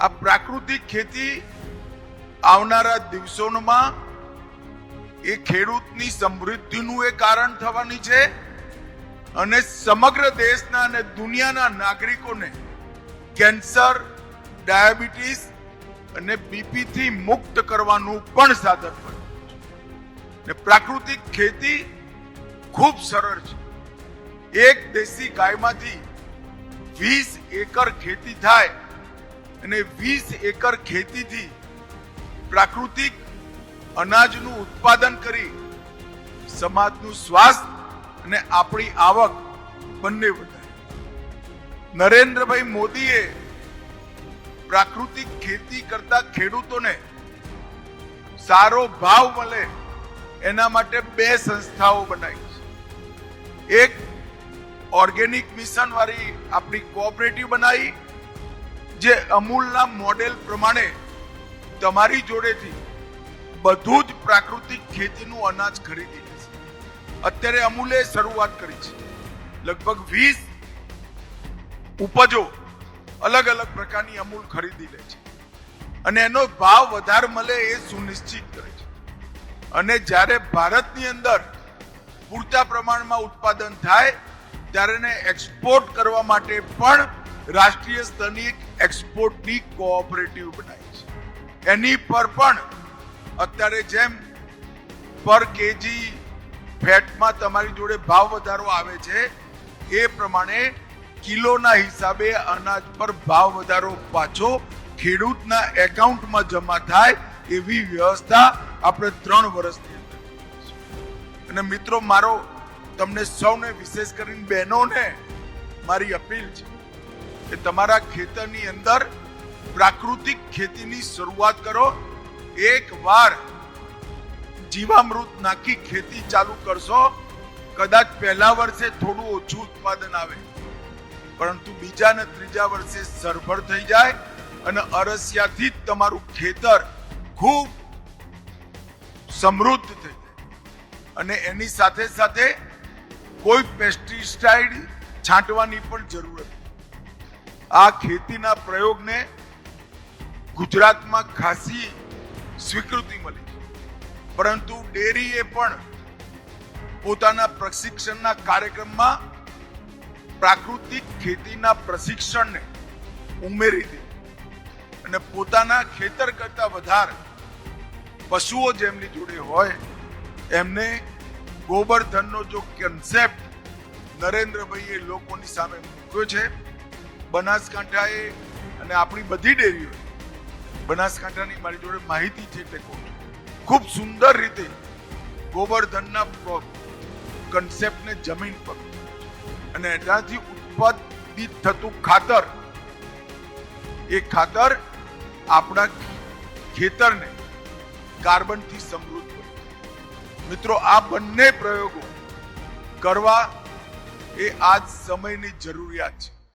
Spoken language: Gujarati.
આ પ્રાકૃતિક ખેતી આવનારા દિવસોમાં એ ખેડૂતની સમૃદ્ધિનું એ કારણ થવાની છે અને સમગ્ર દેશના અને દુનિયાના નાગરિકોને કેન્સર, ડાયાબિટીસ અને બીપીથી મુક્ત કરવાનું પણ સાધન બન્યું ને પ્રાકૃતિક ખેતી ખૂબ સરળ છે. એક દેશી ગાયમાંથી વીસ એકર ખેતી થાય અને વીસ એકર ખેતીથી પ્રાકૃતિક અનાજનું ઉત્પાદન કરી સમાજનું સ્વાસ્થ્ય અને આપણી આવક બંને વધારે. નરેન્દ્રભાઈ મોદીએ પ્રાકૃતિક ખેતી કરતા ખેડૂતોને સારો ભાવ મળે એના માટે બે સંસ્થાઓ બનાવી છે. એક ઓર્ગેનિક મિશન વાળી આપણી કોઓપરેટિવ બનાવી જે અમૂલના મોડેલ પ્રમાણે તમારી જોડેથી બધું જ પ્રાકૃતિક ખેતીનું અનાજ ખરીદી લેશે અત્યારે અમૂલે શરૂઆત કરી છે. લગભગ વીસ ઉપજો અલગ અલગ પ્રકારની અમૂલ ખરીદી લે છે. અને એનો ભાવ વધારે મળે એ સુનિશ્ચિત કરે છે. અને જ્યારે ભારતની અંદર પૂરતા પ્રમાણમાં ઉત્પાદન થાય, ત્યારે એને એક્સપોર્ટ કરવા માટે પણ રાષ્ટ્રીય સ્તરની એક એક્સપોર્ટની કોઓપરેટિવ બનાવી છે. એની પર પણ અત્યારે જેમ પર કેજી ફેટમાં તમારી જોડે ભાવ વધારો આવે છે, એ પ્રમાણે કિલોના હિસાબે અનાજ પર ભાવ વધારો પાછો ખેડૂતના એકાઉન્ટમાં જમા થાય એવી વ્યવસ્થા આપણે ત્રણ વર્ષની અંદર અને મિત્રો, મારો તમને સૌને, વિશેષ કરીને બહેનોને મારી અપીલ છે કે તમારા ખેતરની અંદર પ્રાકૃતિક ખેતીની શરૂઆત કરો. એક વાર જીવામૃત નાખી ખેતી ચાલુ કરશો, કદાચ પહેલા વર્ષે થોડું ઓછું ઉત્પાદન આવે, પરંતુ બીજા ને ત્રીજા વર્ષે સરભર થઈ જાય અને અરસિયાથી જ તમારું ખેતર ખૂબ સમૃદ્ધ થઈ જાય. અને એની સાથે સાથે કોઈ પેસ્ટિસાઇડ છાંટવાની પણ જરૂર આ ખેતીના પ્રયોગને ગુજરાતમાં ખાસી સ્વીકૃતિ મળી. પરંતુ ડેરીએ પણ પોતાના પ્રશિક્ષણના કાર્યક્રમમાં પ્રાકૃતિક ખેતીના પ્રશિક્ષણને ઉમેરી દીધું. અને પોતાના ખેતર કરતા વધારે પશુઓ જેમની જોડે હોય, એમને ગોબરધનનો જો કન્સેપ્ટ નરેન્દ્રભાઈએ લોકોની સામે મૂક્યો છે બનાસકાંઠાએ અને આપણી બધી ડેરીઓ બનાસકાંઠાની મારી જોડે માહિતી છે તે ખૂબ સુંદર રીતે ગોબરધનના કન્સેપ્ટને જમીન પર. અને એનાથી ઉત્પાદિત થતું ખાતર. એ ખાતર આપણા ખેતરને કાર્બનથી સમૃદ્ધ મિત્રો, આ બંને પ્રયોગો કરવા એ આજ સમયની જરૂરિયાત છે.